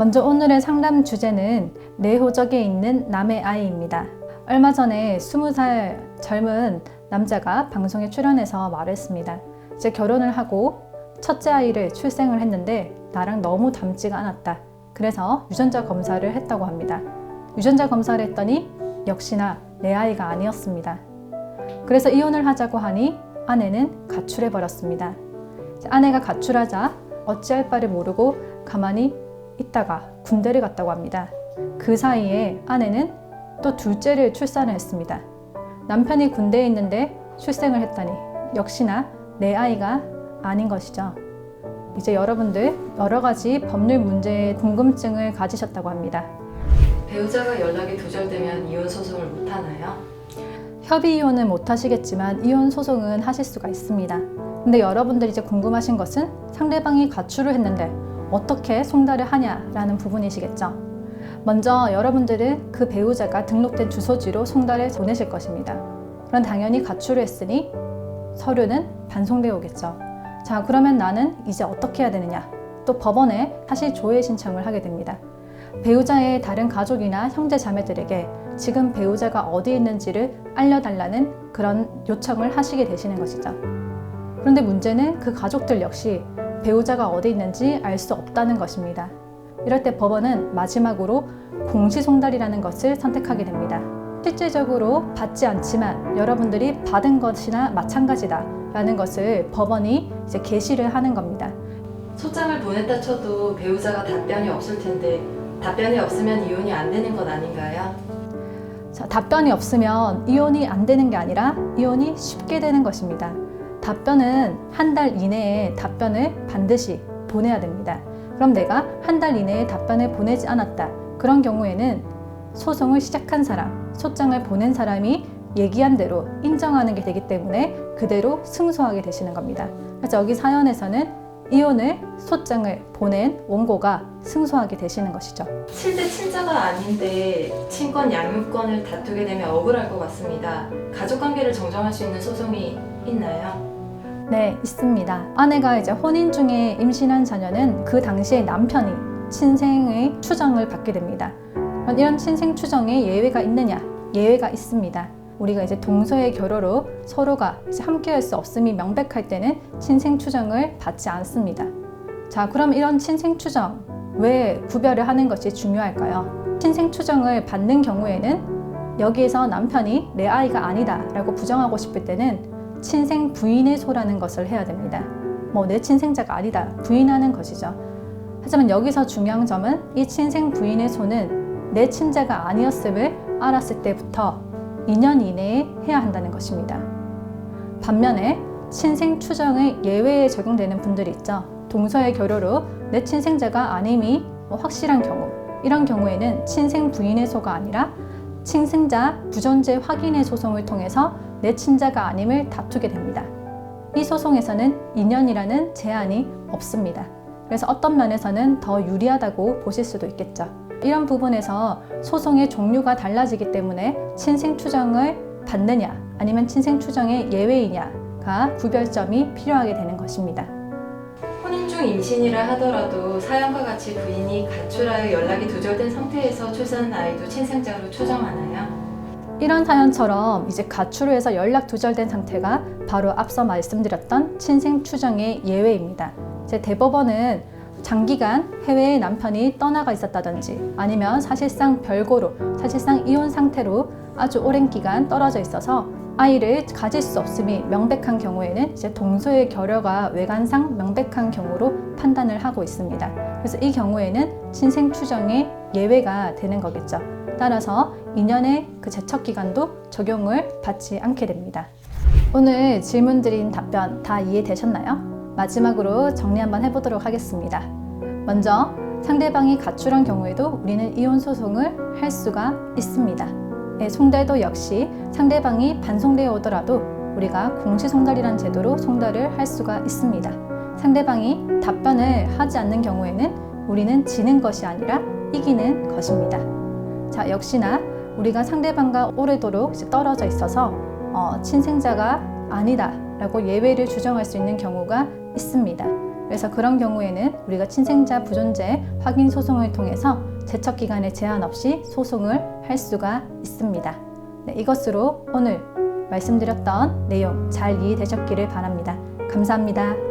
먼저 오늘의 상담 주제는 내호적에 있는 남의 아이입니다. 얼마 전에 20살 젊은 남자가 방송에 출연해서 말했습니다. 이제 결혼을 하고 첫째 아이를 출생을 했는데 나랑 너무 닮지가 않았다. 그래서 유전자 검사를 했다고 합니다. 유전자 검사를 했더니 역시나 내 아이가 아니었습니다. 그래서 이혼을 하자고 하니 아내는 가출해 버렸습니다. 아내가 가출하자 어찌할 바를 모르고 가만히 있다가 군대를 갔다고 합니다. 그 사이에 아내는 또 둘째를 출산을 했습니다. 남편이 군대에 있는데 출생을 했다니 역시나 내 아이가 아닌 것이죠. 이제 여러분들 여러 가지 법률 문제에 궁금증을 가지셨다고 합니다. 배우자가 연락이 두절되면 이혼 소송을 못 하나요? 협의 이혼은 못 하시겠지만 이혼 소송은 하실 수가 있습니다. 근데 여러분들이 이제 궁금하신 것은 상대방이 가출을 했는데 어떻게 송달을 하냐라는 부분이시겠죠. 먼저 여러분들은 그 배우자가 등록된 주소지로 송달을 보내실 것입니다. 그럼 당연히 가출을 했으니 서류는 반송되어 오겠죠. 자, 그러면 나는 이제 어떻게 해야 되느냐? 또 법원에 다시 조회 신청을 하게 됩니다. 배우자의 다른 가족이나 형제 자매들에게 지금 배우자가 어디 있는지를 알려달라는 그런 요청을 하시게 되시는 것이죠. 그런데 문제는 그 가족들 역시 배우자가 어디 있는지 알 수 없다는 것입니다. 이럴 때 법원은 마지막으로 공시송달이라는 것을 선택하게 됩니다. 실질적으로 받지 않지만 여러분들이 받은 것이나 마찬가지다 라는 것을 법원이 이제 게시를 하는 겁니다. 소장을 보냈다 쳐도 배우자가 답변이 없을 텐데 답변이 없으면 이혼이 안 되는 것 아닌가요? 자, 답변이 없으면 이혼이 안 되는 게 아니라 이혼이 쉽게 되는 것입니다. 답변은 한 달 이내에 답변을 반드시 보내야 됩니다. 그럼 내가 한 달 이내에 답변을 보내지 않았다. 그런 경우에는 소송을 시작한 사람, 소장을 보낸 사람이 얘기한 대로 인정하는 게 되기 때문에 그대로 승소하게 되시는 겁니다. 그래서 여기 사연에서는 이혼을 소장을 보낸 원고가 승소하게 되시는 것이죠. 실제 친자가 아닌데 친권 양육권을 다투게 되면 억울할 것 같습니다. 가족 관계를 정정할 수 있는 소송이 있나요? 네, 있습니다. 아내가 이제 혼인 중에 임신한 자녀는 그 당시에 남편이 친생의 추정을 받게 됩니다. 이런 친생 추정에 예외가 있느냐? 예외가 있습니다. 우리가 이제 동서의 결호로 서로가 함께할 수 없음이 명백할 때는 친생 추정을 받지 않습니다. 자, 그럼 이런 친생 추정 왜 구별을 하는 것이 중요할까요? 친생 추정을 받는 경우에는 여기에서 남편이 내 아이가 아니다라고 부정하고 싶을 때는 친생 부인의 소라는 것을 해야 됩니다. 뭐 내 친생자가 아니다 부인하는 것이죠. 하지만 여기서 중요한 점은 이 친생 부인의 소는 내 친자가 아니었음을 알았을 때부터 2년 이내에 해야 한다는 것입니다. 반면에 친생 추정의 예외에 적용되는 분들이 있죠. 동서의 결여로 내 친생자가 아님이 뭐 확실한 경우 이런 경우에는 친생 부인의 소가 아니라 친생자 부존재 확인의 소송을 통해서 내 친자가 아님을 다투게 됩니다. 이 소송에서는 2년이라는 제한이 없습니다. 그래서 어떤 면에서는 더 유리하다고 보실 수도 있겠죠. 이런 부분에서 소송의 종류가 달라지기 때문에 친생 추정을 받느냐 아니면 친생 추정의 예외이냐가 구별점이 필요하게 되는 것입니다. 혼인 중 임신이라 하더라도 사연과 같이 부인이 가출하여 연락이 두절된 상태에서 출산한 아이도 친생자로 추정하나요? 이런 사연처럼 이제 가출을 해서 연락 두절된 상태가 바로 앞서 말씀드렸던 친생 추정의 예외입니다. 제 대법원은 장기간 해외에 남편이 떠나가 있었다든지 아니면 사실상 별거로 사실상 이혼 상태로 아주 오랜 기간 떨어져 있어서 아이를 가질 수 없음이 명백한 경우에는 이제 동서의 결여가 외관상 명백한 경우로 판단을 하고 있습니다. 그래서 이 경우에는 친생 추정의 예외가 되는 거겠죠. 따라서 2년의 그 제척 기간도 적용을 받지 않게 됩니다. 오늘 질문 드린 답변 다 이해되셨나요? 마지막으로 정리 한번 해보도록 하겠습니다. 먼저 상대방이 가출한 경우에도 우리는 이혼 소송을 할 수가 있습니다. 예, 송달도 역시 상대방이 반송되어 오더라도 우리가 공시송달이란 제도로 송달을 할 수가 있습니다. 상대방이 답변을 하지 않는 경우에는 우리는 지는 것이 아니라 이기는 것입니다. 자, 역시나 우리가 상대방과 오래도록 떨어져 있어서 어, 친생자가 아니다 라고 예외를 주장할 수 있는 경우가 있습니다. 그래서 그런 경우에는 우리가 친생자 부존재 확인 소송을 통해서 제척 기간에 제한 없이 소송을 할 수가 있습니다. 네, 이것으로 오늘 말씀드렸던 내용 잘 이해되셨기를 바랍니다. 감사합니다.